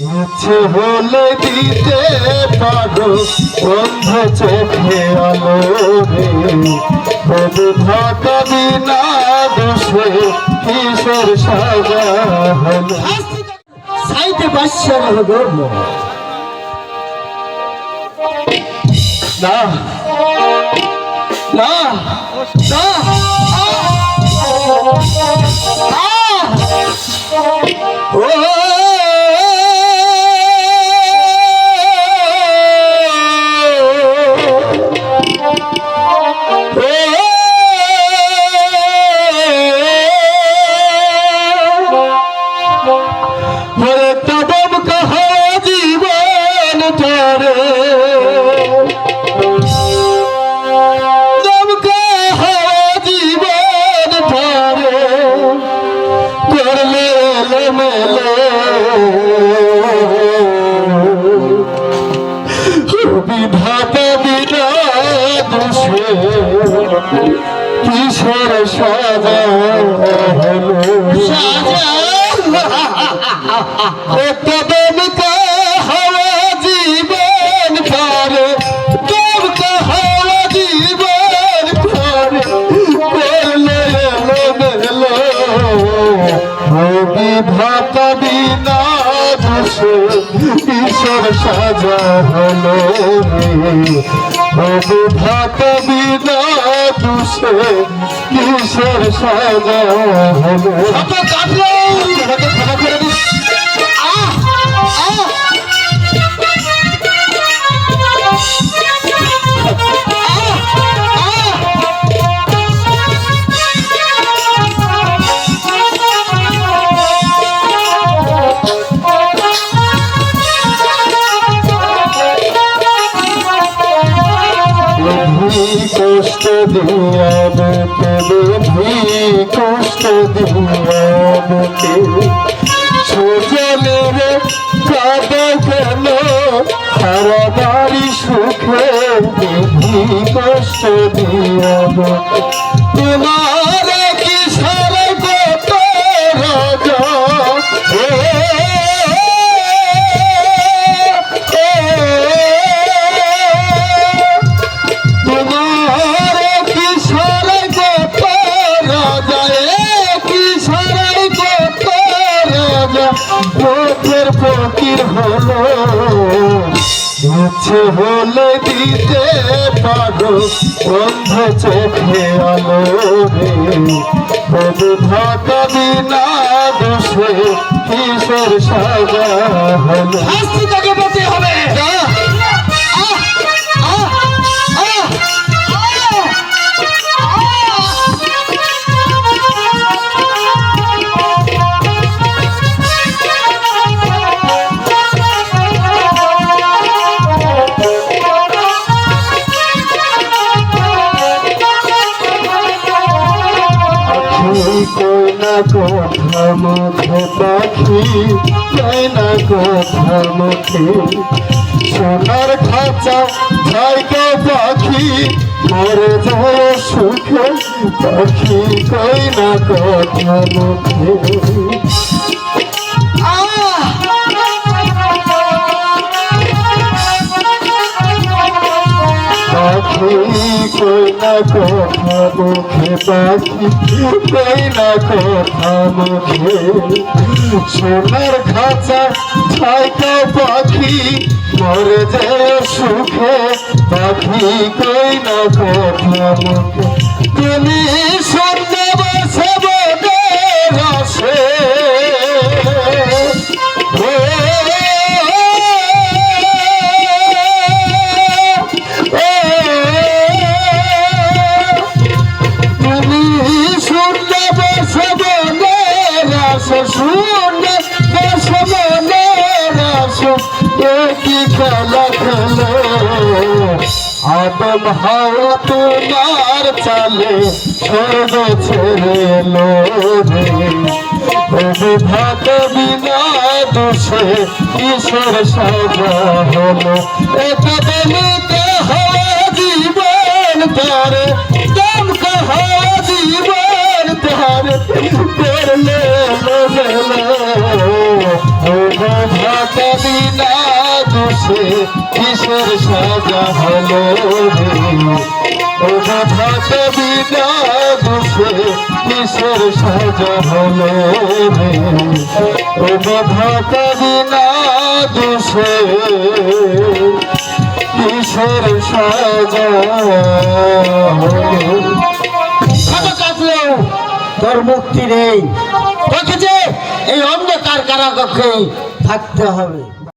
ইচ্ছে হলে দিতে পারো। বন্ধ চোখে আলো রে। বধু ভাতা বিনা দোষে কিশোর সাজা হলো। সাইতে বাদশাহ গর্ব না। না। না। ও। কদম হওয়া জীবন কদম কা হওয়া জীবন করে করলে মেলো বিধাতা বিনা দোষে ঈশ্বর সাজা হলো বিধাতা বিনা দোষে ঈশ্বর সাজা হলো কষ্ট দিয়াবে ভি কষ্ট দিয়াবে সোজনের কাদা কেন? সারা বাড়ি সুখে কষ্ট দিয়াবে তোমার ইচ্ছে বলে দিতে পারো, অন্ধ চোখে আলো রে। বধু ভাতা বিনা দোষে কিশোর সাজা হলো? কথা মুখে পাখি কই না কথা মুখে সোনার খাঁচা জায়গা পাখি মরে যায় সুখে পাখি কই না কথা মুখে কই না কথা মুখে পাখি না কথা মুখে সোনার খাঁচা ছাইকা পাখি মরে যায় সুখে পাখি কই না কথা মুখে তুমি আদম হাওয়া তোমার চালে স্বর্গ ছেড়ে এলো রে। প্রভু ভাত বিনা দোষে ঈশ্বর সাজা হলো? এটা বলিতে হওয়া জীবন তারে দম কহা জীবন তারে করলে ভাত বিনা দুষে কিশোর সাজা হলো রে? বিনা দুষে কিশোর সাজা হলো রে? ও ভাত বিনা দুষে কিশোর সাজা তোর মুক্তি নেই। তোকে যে এই অন্ধকার কারাকক্ষে থাকতে হবে।